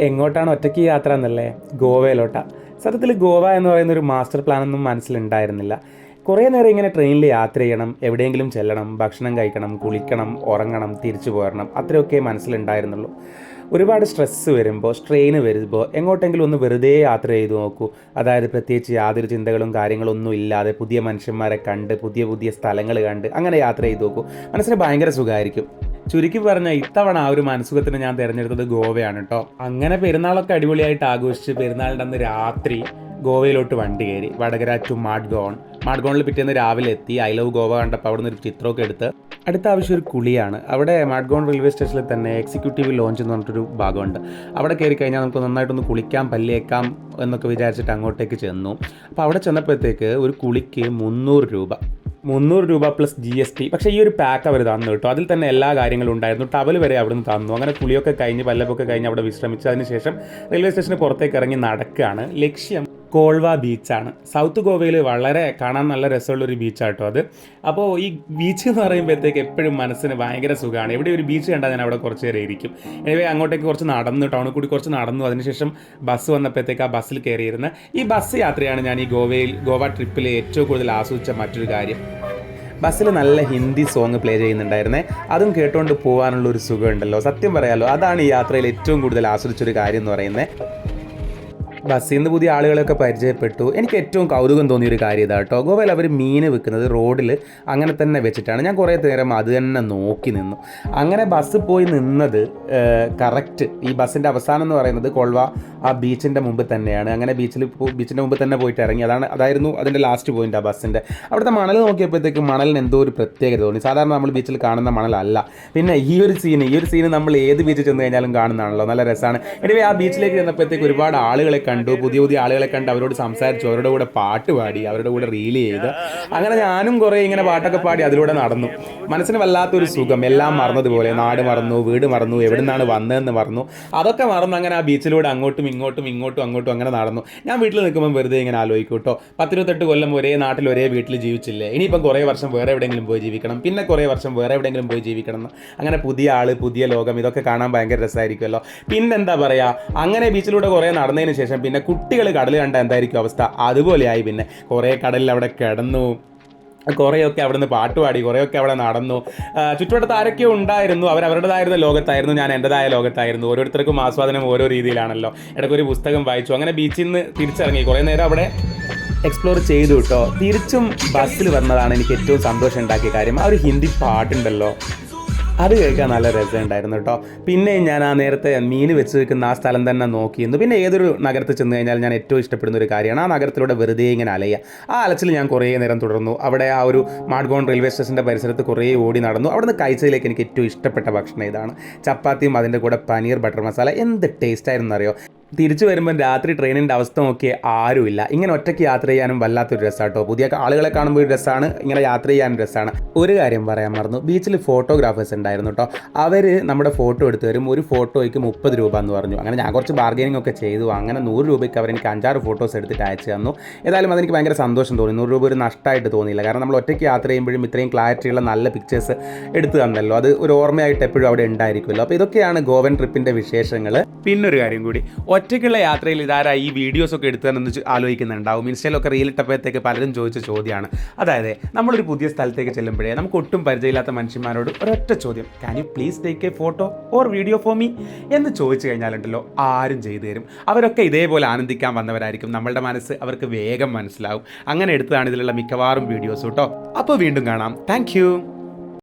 എങ്ങോട്ടാണ് ഒറ്റയ്ക്ക് യാത്ര എന്നല്ലേ? ഗോവയിലോട്ടാ. സത്യത്തിൽ ഗോവ എന്ന് പറയുന്ന ഒരു മാസ്റ്റർ പ്ലാൻ ഒന്നും മനസ്സിലുണ്ടായിരുന്നില്ല. കുറേ നേരം ഇങ്ങനെ ട്രെയിനിൽ യാത്ര ചെയ്യണം എവിടെയെങ്കിലും ചെല്ലണം ഭക്ഷണം കഴിക്കണം കുളിക്കണം ഉറങ്ങണം തിരിച്ചു പോരണം അത്രയൊക്കെ മനസ്സിലുണ്ടായിരുന്നുള്ളൂ. ഒരുപാട് സ്ട്രെസ്സ് വരുമ്പോൾ സ്ട്രെയിന് വരുമ്പോൾ എങ്ങോട്ടെങ്കിലും ഒന്ന് വെറുതെ യാത്ര ചെയ്തു നോക്കൂ. അതായത് പ്രത്യേകിച്ച് യാതൊരു ചിന്തകളും കാര്യങ്ങളൊന്നും ഇല്ലാതെ പുതിയ മനുഷ്യന്മാരെ കണ്ട് പുതിയ പുതിയ സ്ഥലങ്ങൾ കണ്ട് അങ്ങനെ യാത്ര ചെയ്തു നോക്കൂ. മനസ്സിന് ഭയങ്കര സുഖമായിരിക്കും. ചുരുക്കി പറഞ്ഞ ഇത്തവണ ആ ഒരു മനസുഖത്തിന് ഞാൻ തിരഞ്ഞെടുത്തത് ഗോവയാണ് കേട്ടോ അങ്ങനെ പെരുന്നാളൊക്കെ അടിപൊളിയായിട്ട് ആഘോഷിച്ച് പെരുന്നാളിന്റെ അന്ന് രാത്രി ഗോവയിലോട്ട് വണ്ടി കയറി. വടകര ടു മാഡ്ഗോൺ മാഡ്ഗോണിൽ പിറ്റേന്ന് രാവിലെ എത്തി. ഐ ലവ് ഗോവ കണ്ടപ്പോൾ അവിടെ നിന്ന് ഒരു ചിത്രമൊക്കെ എടുത്ത്. അടുത്ത ആവശ്യം ഒരു കുളിയാണ്. അവിടെ മാഡ്ഗോൺ റെയിൽവേ സ്റ്റേഷനിൽ തന്നെ എക്സിക്യൂട്ടീവ് ലോഞ്ച് എന്ന് പറഞ്ഞിട്ടൊരു ഭാഗമുണ്ട്. അവിടെ കയറി കഴിഞ്ഞാൽ നമുക്ക് നന്നായിട്ടൊന്ന് കുളിക്കാം പല്ലിയേക്കാം എന്നൊക്കെ വിചാരിച്ചിട്ട് അങ്ങോട്ടേക്ക് ചെന്നു. അപ്പോൾ അവിടെ ചെന്നപ്പോഴത്തേക്ക് ഒരു കുളിക്ക് മുന്നൂറ് രൂപ. മുന്നൂറ് രൂപ പ്ലസ് ജി എസ് ടി പക്ഷേ ഈ ഒരു പാക്ക് അവർ തന്നു കേട്ടോ. അതിൽ തന്നെ എല്ലാ കാര്യങ്ങളും ഉണ്ടായിരുന്നു. ടവൽ വരെ അവിടുന്ന് തന്നു. അങ്ങനെ കുളിയൊക്കെ കഴിഞ്ഞ് പല്ലപ്പൊക്കെ കഴിഞ്ഞ് അവിടെ വിശ്രമിച്ച് അതിന് ശേഷം റെയിൽവേ സ്റ്റേഷന് പുറത്തേക്ക് ഇറങ്ങി നടക്കുകയാണ്. ലക്ഷ്യം കോൾവ ബീച്ചാണ്. സൗത്ത് ഗോവയിൽ വളരെ കാണാൻ നല്ല രസമുള്ളൊരു ബീച്ചാട്ടോ അത്. അപ്പോൾ ഈ ബീച്ച് എന്ന് പറയുമ്പോഴത്തേക്ക് എപ്പോഴും മനസ്സിന് ഭയങ്കര സുഖമാണ്. എവിടെ ഒരു ബീച്ച് കണ്ടാൽ ഞാൻ അവിടെ കുറച്ച് നേരം ഇരിക്കും. എനിവേ അങ്ങോട്ടേക്ക് കുറച്ച് നടന്നു ടൗണിൽ കൂടി കുറച്ച് നടന്നു. അതിനുശേഷം ബസ് വന്നപ്പോഴത്തേക്ക് ആ ബസ്സിൽ കയറിയിരുന്ന ഈ ബസ് യാത്രയാണ് ഞാൻ ഈ ഗോവയിൽ ഗോവ ട്രിപ്പിൽ ഏറ്റവും കൂടുതൽ ആസ്വദിച്ച മറ്റൊരു കാര്യം. ബസ്സിൽ നല്ല ഹിന്ദി സോങ് പ്ലേ ചെയ്യുന്നുണ്ടായിരുന്നേ. അതും കേട്ടുകൊണ്ട് പോകാനുള്ള ഒരു സുഖമുണ്ടല്ലോ. സത്യം പറയാലോ അതാണ് ഈ യാത്രയിൽ ഏറ്റവും കൂടുതൽ ആസ്വദിച്ചൊരു കാര്യം എന്ന് പറയുന്നത് ബസ്സിൽ നിന്ന് പുതിയ ആളുകളെയൊക്കെ പരിചയപ്പെട്ടു. എനിക്ക് ഏറ്റവും കൗതുകം തോന്നിയ ഒരു കാര്യം ഇതാ കേട്ടോ ഗോവയിൽ അവർ മീൻ വെക്കുന്നത് റോഡിൽ അങ്ങനെ തന്നെ വെച്ചിട്ടാണ്. ഞാൻ കുറേ നേരം അത് തന്നെ നോക്കി നിന്നു. അങ്ങനെ ബസ് പോയി നിന്നത് കറക്റ്റ് ഈ ബസ്സിന്റെ അവസാനം എന്ന് പറയുന്നത് കൊൾവ ആ ബീച്ചിന്റെ മുമ്പ് തന്നെയാണ്. അങ്ങനെ ബീച്ചിൽ ബീച്ചിന്റെ മുമ്പ് തന്നെ പോയിട്ട് ഇറങ്ങി. അതാണ് അതായിരുന്നു അതിന്റെ ലാസ്റ്റ് പോയിന്റ് ആ ബസ്സിന്റെ അവിടുത്തെ മണൽ നോക്കിയപ്പോഴത്തേക്ക് മണലിന് എന്തോ ഒരു പ്രത്യേകത തോന്നി. സാധാരണ നമ്മൾ ബീച്ചിൽ കാണുന്ന മണലല്ല. പിന്നെ ഈ ഒരു സീൻ ഈ ഒരു സീന് നമ്മൾ ഏത് ബീച്ചിൽ ചെന്ന് കഴിഞ്ഞാലും കാണുന്നതാണല്ലോ. നല്ല രസമാണ് എനിവേ ആ ബീച്ചിലേക്ക് ചെന്നപ്പോഴത്തേക്ക് ഒരുപാട് ആളുകളെ കണ്ടു പുതിയ പുതിയ ആളുകളെ കണ്ട് അവരോട് സംസാരിച്ചു അവരുടെ കൂടെ പാട്ട് പാടി അവരുടെ കൂടെ റീൽ ചെയ്ത്. അങ്ങനെ ഞാനും കുറേ ഇങ്ങനെ പാട്ടൊക്കെ പാടി അതിലൂടെ നടന്നു. മനസ്സിന് വല്ലാത്തൊരു സുഖം എല്ലാം മറന്നതുപോലെ നാട് മറന്നു വീട് മറന്നു എവിടെ നിന്നാണ് വന്നതെന്ന് മറന്നു. അതൊക്കെ മറന്നു അങ്ങനെ ആ ബീച്ചിലൂടെ അങ്ങോട്ടും ഇങ്ങോട്ടും ഇങ്ങോട്ടും അങ്ങോട്ടും അങ്ങനെ നടന്നു. ഞാൻ വീട്ടിൽ നിൽക്കുമ്പോൾ വെറുതെ ഇങ്ങനെ ആലോചിക്കും കേട്ടോ. പത്തിരുപത്തെട്ട് കൊല്ലം ഒരേ നാട്ടിൽ ഒരേ വീട്ടിൽ ജീവിച്ചില്ലേ? ഇനിയിപ്പം കുറേ വർഷം വേറെ എവിടെയെങ്കിലും പോയി ജീവിക്കണം. പിന്നെ കുറേ വർഷം വേറെ എവിടെയെങ്കിലും പോയി ജീവിക്കണം അങ്ങനെ പുതിയ ആൾ പുതിയ ലോകം ഇതൊക്കെ കാണാൻ ഭയങ്കര രസമായിരിക്കുമല്ലോ. പിന്നെന്താ പറയുക അങ്ങനെ ബീച്ചിലൂടെ കുറേ നടന്നതിന് ശേഷം പിന്നെ കുട്ടികൾ കടൽ കണ്ട എന്തായിരിക്കും അവസ്ഥ? അതുപോലെയായി പിന്നെ കുറേ കടലിൽ അവിടെ കിടന്നു. കുറേയൊക്കെ അവിടെ നിന്ന് പാട്ടുപാടി കുറേയൊക്കെ അവിടെ നടന്നു. ചുറ്റുവട്ടത്ത് ആരൊക്കെയോ ഉണ്ടായിരുന്നു. അവർ അവരുടേതായിരുന്ന ലോകത്തായിരുന്നു ഞാൻ എന്റെതായ ലോകത്തായിരുന്നു. ഓരോരുത്തർക്കും ആസ്വാദനം ഓരോ രീതിയിലാണല്ലോ. ഇടയ്ക്കൊരു പുസ്തകം വായിച്ചു. അങ്ങനെ ബീച്ചിൽ നിന്ന് തിരിച്ചിറങ്ങി. കുറേ നേരം അവിടെ എക്സ്പ്ലോർ ചെയ്തു കേട്ടോ. തിരിച്ചും ബസ്സിൽ വന്നതാണ് എനിക്ക് ഏറ്റവും സന്തോഷം ഉണ്ടാക്കിയ കാര്യം. ആ ഒരു ഹിന്ദി പാട്ടുണ്ടല്ലോ. അത് കേൾക്കാൻ നല്ല രസമുണ്ടായിരുന്നു കേട്ടോ. പിന്നെ ഞാൻ ആ നേരത്തെ മീൻ വെച്ച് വെക്കുന്ന ആ സ്ഥലം തന്നെ നോക്കിയിരുന്നു. പിന്നെ ഏതൊരു നഗരത്തിൽ ചെന്ന് കഴിഞ്ഞാൽ ഞാൻ ഏറ്റവും ഇഷ്ടപ്പെടുന്ന ഒരു കാര്യമാണ് ആ നഗരത്തിലൂടെ വെറുതെ ഇങ്ങനെ അലയുക ആ അലച്ചിൽ ഞാൻ കുറേ നേരം തുടർന്നു. അവിടെ ആ ഒരു മാഡ്ഗോൺ റെയിൽവേ സ്റ്റേഷന്റെ പരിസരത്ത് കുറേ ഓടി നടന്നു. അവിടുന്ന് കഴിച്ചതിലേക്ക് എനിക്ക് ഏറ്റവും ഇഷ്ടപ്പെട്ട ഭക്ഷണം ഇതാണ്. ചപ്പാത്തിയും അതിന്റെ കൂടെ പനീർ ബട്ടർ മസാല. എന്ത് ടേസ്റ്റ് ആയിരുന്നു അറിയോ തിരിച്ചു വരുമ്പോൾ രാത്രി ട്രെയിനിന്റെ അവസ്ഥ നോക്കിയേ ആരുമില്ല. ഇങ്ങനെ ഒറ്റയ്ക്ക് യാത്ര ചെയ്യാനും വല്ലാത്തൊരു രസമാട്ടോ പുതിയ ആളുകളെ കാണുമ്പോൾ ഒരു രസമാണ് ഇങ്ങനെ യാത്ര ചെയ്യാനും രസമാണ് ഒരു കാര്യം പറയാൻ മറന്നു. ബീച്ചിൽ ഫോട്ടോഗ്രാഫേഴ്സ് ഉണ്ടായിരുന്നു കേട്ടോ അവർ നമ്മുടെ ഫോട്ടോ എടുത്ത് തരും. ഒരു ഫോട്ടോയ്ക്ക് മുപ്പത് രൂപ എന്ന് പറഞ്ഞു. അങ്ങനെ ഞാൻ കുറച്ച് ബാർഗെയിനിങ് ഒക്കെ ചെയ്തു. അങ്ങനെ നൂറ് രൂപയ്ക്ക് അവർ എനിക്ക് അഞ്ചാറ് ഫോട്ടോസ് എടുത്തിട്ട് അയച്ചു തന്നു. ഏതായാലും അതെനിക്ക് ഭയങ്കര സന്തോഷം തോന്നി. നൂറ് രൂപ ഒരു നഷ്ടമായിട്ട് തോന്നിയില്ല. കാരണം നമ്മൾ ഒറ്റയ്ക്ക് യാത്ര ചെയ്യുമ്പോഴും ഇത്രയും ക്ലാരിറ്റിയുള്ള നല്ല പിക്ചേഴ്സ് എടുത്തു തന്നല്ലോ. അത് ഒരു ഓർമ്മയായിട്ട് എപ്പോഴും അവിടെ ഉണ്ടായിരിക്കുമല്ലോ. അപ്പോൾ ഇതൊക്കെയാണ് ഗോവൻ ട്രിപ്പിന്റെ വിശേഷങ്ങൾ പിന്നൊരു കാര്യം കൂടി. ഒറ്റയ്ക്കുള്ള യാത്രയിൽ ഇതാരാ ഈ വീഡിയോസ് ഒക്കെ എടുത്തതെന്ന് ആലോചിക്കുന്നുണ്ടാവും. ഇൻസ്റ്റയിലൊക്കെ റീൽ ഇട്ടപ്പോഴത്തേക്ക് പലരും ചോദിച്ച ചോദ്യമാണ് അതായത് നമ്മളൊരു പുതിയ സ്ഥലത്തേക്ക് ചെല്ലുമ്പോഴേ നമുക്ക് ഒട്ടും പരിചയമില്ലാത്ത മനുഷ്യന്മാരോട് ഒരൊറ്റ ചോദ്യം can you please take a photo or video for me എന്ന് ചോദിച്ചു കഴിഞ്ഞാലുണ്ടല്ലോ ആരും ചെയ്തു തരും. അവരൊക്കെ ഇതേപോലെ ആനന്ദിക്കാൻ വന്നവരായിരിക്കും. നമ്മളുടെ മനസ്സ് അവർക്ക് വേഗം മനസ്സിലാവും. അങ്ങനെ എടുത്തതാണ് ഇതിലുള്ള മിക്കവാറും വീഡിയോസ് കേട്ടോ. അപ്പോൾ വീണ്ടും കാണാം. താങ്ക്